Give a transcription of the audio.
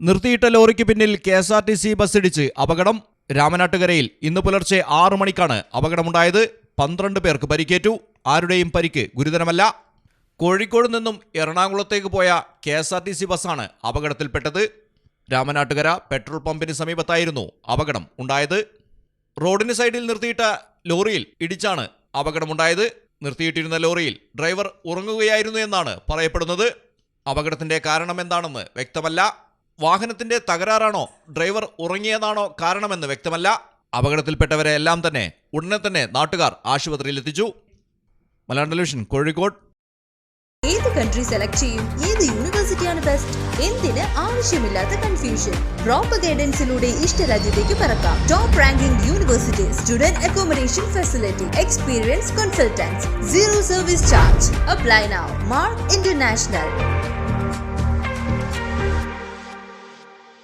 നിർത്തിയിട്ട ലോറിക്ക് പിന്നിൽ K S R T C bus ഇടിച്ച് അപകടം. രാമനാട്ടുകരയിൽ ഇന്ന് പുലർച്ചെ ആറു മണിക്കാണ് അപകടമുണ്ടായത്. പന്ത്രണ്ട് പേർക്ക് പരിക്കേറ്റു. ആരുടെയും പരിക്ക് ഗുരുതരമല്ല. കോഴിക്കോട് നിന്നും എറണാകുളത്തേക്ക് പോയ K S R T C ബസ്സാണ് അപകടത്തിൽപ്പെട്ടത്. രാമനാട്ടുകര പെട്രോൾ പമ്പിന് സമീപത്തായിരുന്നു അപകടം ഉണ്ടായത്. റോഡിന് സൈഡിൽ നിർത്തിയിട്ട ലോറിയിൽ ഇടിച്ചാണ് അപകടമുണ്ടായത്. നിർത്തിയിട്ടിരുന്ന ലോറിയിൽ ഡ്രൈവർ ഉറങ്ങുകയായിരുന്നു എന്നാണ് പറയപ്പെടുന്നത്. അപകടത്തിന്റെ കാരണം എന്താണെന്ന് വ്യക്തമല്ല. വാഹനത്തിന്റെ തകരാറാണോ? ഡ്രൈവർ ഉറങ്ങിയതാണോ കാരണമെന്ന് വ്യക്തമല്ല. അപകടത്തിൽപ്പെട്ടവരെ എല്ലാം തന്നെ ഉടനെ തന്നെ നാട്ടുകാർ ആശുപത്രിയിൽ എത്തിച്ചു. കോഴിക്കോട്. ഏത് കൺട്രി സെലക്ട് ചെയ്യും? ഏത് യൂണിവേഴ്സിറ്റിയാണ് ബെസ്റ്റ് എന്തിന് ആവശ്യമില്ലാത്ത കൺഫ്യൂഷൻ പ്രോപ്പർ ഗൈഡൻസിലൂടെ ഇഷ്ട ഇഷ്ടരാജ്യത്തേക്ക് പറക്കാം. Top ranking university student accommodation facility experience consultants zero service charge apply now Mark International